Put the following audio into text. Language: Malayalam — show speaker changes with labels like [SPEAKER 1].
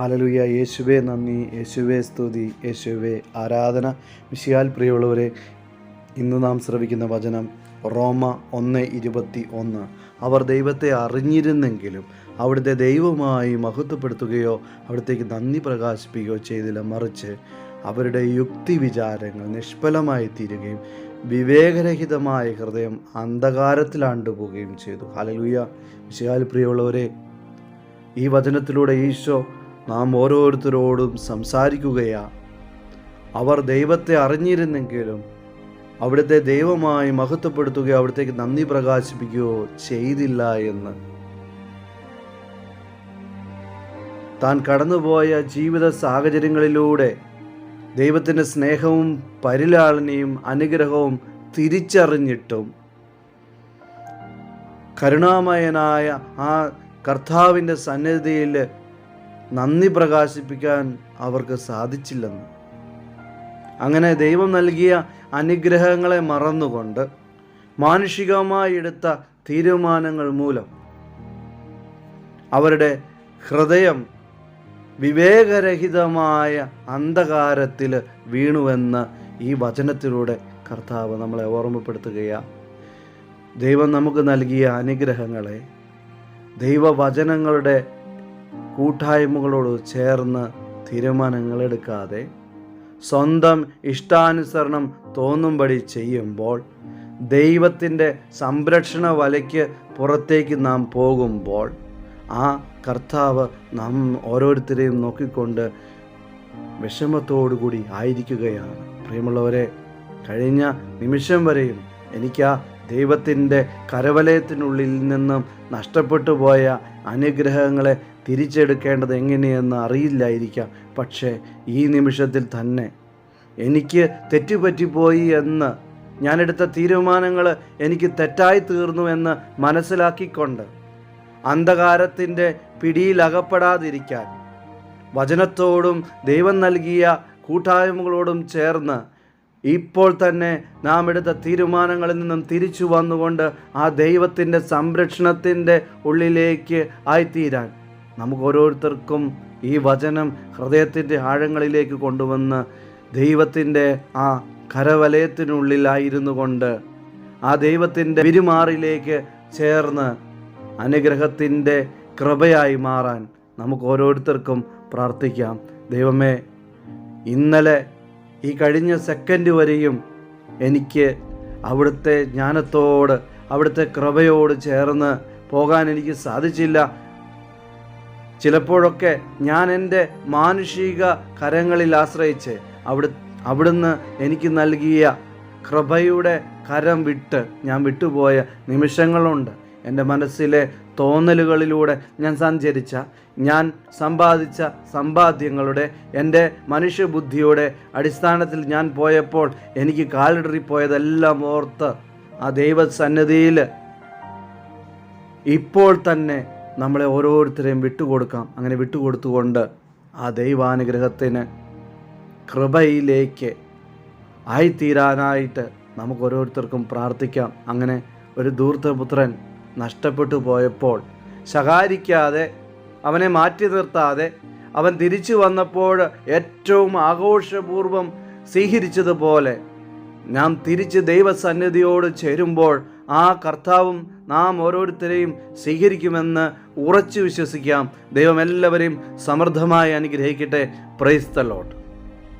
[SPEAKER 1] ഹലലുയ. യേശുവേ നന്ദി. യേശുവേ സ്തുതി. യേശുവേ ആരാധന. മിശിയാൽ പ്രിയമുള്ളവരെ ഇന്ന് നാം ശ്രവിക്കുന്ന വചനം റോമ ഒന്ന് ഇരുപത്തി ഒന്ന്. അവർ ദൈവത്തെ അറിഞ്ഞിരുന്നെങ്കിലും അവിടുത്തെ ദൈവമായി മഹത്വപ്പെടുത്തുകയോ അവിടത്തേക്ക് നന്ദി പ്രകാശിപ്പിക്കുകയോ ചെയ്തില്ല. മറിച്ച് അവരുടെ യുക്തി വിചാരങ്ങൾ നിഷ്ഫലമായി തീരുകയും വിവേകരഹിതമായ ഹൃദയം അന്ധകാരത്തിലാണ്ടുപോവുകയും ചെയ്തു. ഹലലുയ. വിശയാൽ പ്രിയമുള്ളവരെ ഈ വചനത്തിലൂടെ ഈശോ നാം ഓരോരുത്തരോടും സംസാരിക്കുകയാ. അവർ ദൈവത്തെ അറിഞ്ഞിരുന്നെങ്കിലും അവിടുത്തെ ദൈവമായി മഹത്വപ്പെടുത്തുകയോ അവിടത്തേക്ക് നന്ദി പ്രകാശിപ്പിക്കുകയോ ചെയ്തില്ല എന്ന്. താൻ കടന്നുപോയ ജീവിത സാഹചര്യങ്ങളിലൂടെ ദൈവത്തിന്റെ സ്നേഹവും പരിലാളനയും അനുഗ്രഹവും തിരിച്ചറിഞ്ഞിട്ടും കരുണാമയനായ ആ കർത്താവിന്റെ സന്നിധിയിൽ നന്ദി പ്രകാശിപ്പിക്കാൻ അവർക്ക് സാധിച്ചില്ലെന്ന്. അങ്ങനെ ദൈവം നൽകിയ അനുഗ്രഹങ്ങളെ മറന്നുകൊണ്ട് മാനുഷികമായി എടുത്ത തീരുമാനങ്ങൾ മൂലം അവരുടെ ഹൃദയം വിവേകരഹിതമായ അന്ധകാരത്തിൽ വീണുവെന്ന് ഈ വചനത്തിലൂടെ കർത്താവ് നമ്മളെ ഓർമ്മപ്പെടുത്തുകയാണ് ദൈവം നമുക്ക് നൽകിയ അനുഗ്രഹങ്ങളെ ദൈവവചനങ്ങളുടെ കൂട്ടായ്മകളോട് ചേർന്ന് തീരുമാനങ്ങൾ എടുക്കാതെ സ്വന്തം ഇഷ്ടാനുസരണം തോന്നുംപടി ചെയ്യുമ്പോൾ ദൈവത്തിന്റെ സംരക്ഷണ വലയ്ക്ക് പുറത്തേക്ക് നാം പോകുമ്പോൾ ആ കർത്താവ് നാം ഓരോരുത്തരെയും നോക്കിക്കൊണ്ട് വിഷമത്തോടുകൂടി ആയിരിക്കുകയാണ്. പ്രിയമുള്ളവരെ കഴിഞ്ഞ നിമിഷം വരെയും എനിക്ക് ആ ദൈവത്തിന്റെ കരവലയത്തിനുള്ളിൽ നിന്നും നഷ്ടപ്പെട്ടു പോയ അനുഗ്രഹങ്ങളെ തിരിച്ചെടുക്കേണ്ടത് എങ്ങനെയെന്ന് അറിയില്ലായിരിക്കാം. പക്ഷേ ഈ നിമിഷത്തിൽ തന്നെ എനിക്ക് തെറ്റുപറ്റിപ്പോയി എന്ന് ഞാനെടുത്ത തീരുമാനങ്ങൾ എനിക്ക് തെറ്റായി തീർന്നു എന്ന് മനസ്സിലാക്കിക്കൊണ്ട് അന്ധകാരത്തിന്റെ പിടിയിലകപ്പെടാതിരിക്കാൻ വചനത്തോടും ദൈവം നൽകിയ കൂട്ടായ്മകളോടും ചേർന്ന് ഇപ്പോൾ തന്നെ നാം എടുത്ത തീരുമാനങ്ങളിൽ നിന്നും തിരിച്ചു വന്നുകൊണ്ട് ആ ദൈവത്തിന്റെ സംരക്ഷണത്തിന്റെ ഉള്ളിലേക്ക് ആയിത്തീരാൻ നമുക്ക് ഓരോരുത്തർക്കും ഈ വചനം ഹൃദയത്തിന്റെ ആഴങ്ങളിലേക്ക് കൊണ്ടുവന്ന് ദൈവത്തിന്റെ ആ കരവലയത്തിനുള്ളിലായിരുന്നു കൊണ്ട് ആ ദൈവത്തിന്റെ പെരുമാറിലേക്ക് ചേർന്ന് അനുഗ്രഹത്തിന്റെ കൃപയായി മാറാൻ നമുക്ക് ഓരോരുത്തർക്കും പ്രാർത്ഥിക്കാം. ദൈവമേ ഇന്നലെ ഈ കഴിഞ്ഞ സെക്കൻഡ് വരെയും എനിക്ക് അവിടുത്തെ ജ്ഞാനത്തോട് അവിടുത്തെ കൃപയോട് ചേർന്ന് പോകാൻ എനിക്ക് സാധിച്ചില്ല. ചിലപ്പോഴൊക്കെ ഞാൻ എന്റെ മാനുഷിക കരങ്ങളിൽ ആശ്രയിച്ച് അവിടെ അവിടുന്ന് എനിക്ക് നൽകിയ കൃപയുടെ കരം വിട്ട് ഞാൻ വിട്ടുപോയ നിമിഷങ്ങളുണ്ട്. എന്റെ മനസ്സിലെ തോന്നലുകളിലൂടെ ഞാൻ സഞ്ചരിച്ച ഞാൻ സമ്പാദിച്ച സമ്പാദ്യങ്ങളുടെ എന്റെ മനുഷ്യബുദ്ധിയുടെ അടിസ്ഥാനത്തിൽ ഞാൻ പോയപ്പോൾ എനിക്ക് കാലിടറിപ്പോയതെല്ലാം ഓർത്ത് ആ ദൈവസന്നിധിയിൽ ഇപ്പോൾ തന്നെ നമ്മളെ ഓരോരുത്തരെയും വിട്ടുകൊടുക്കാം. അങ്ങനെ വിട്ടുകൊടുത്തുകൊണ്ട് ആ ദൈവാനുഗ്രഹത്തിന് കൃപയിലേക്ക് ആയിത്തീരാനായിട്ട് നമുക്ക് ഓരോരുത്തർക്കും പ്രാർത്ഥിക്കാം. അങ്ങനെ ഒരു ദൂർത്തപുത്രൻ നഷ്ടപ്പെട്ടു പോയപ്പോൾ ശകാരിക്കാതെ അവനെ മാറ്റി നിർത്താതെ അവൻ തിരിച്ചു വന്നപ്പോൾ ഏറ്റവും ആഘോഷപൂർവം സ്വീകരിച്ചതുപോലെ നാം തിരിച്ച് ദൈവസന്നിധിയോട് ചേരുമ്പോൾ ആ കർത്താവും നാം ഓരോരുത്തരെയും സ്വീകരിക്കുമെന്ന് ഉറച്ചു വിശ്വസിക്കാം. ദൈവം എല്ലാവരെയും സമൃദ്ധമായി അനുഗ്രഹിക്കട്ടെ. പ്രൈസ്തലോട്ട്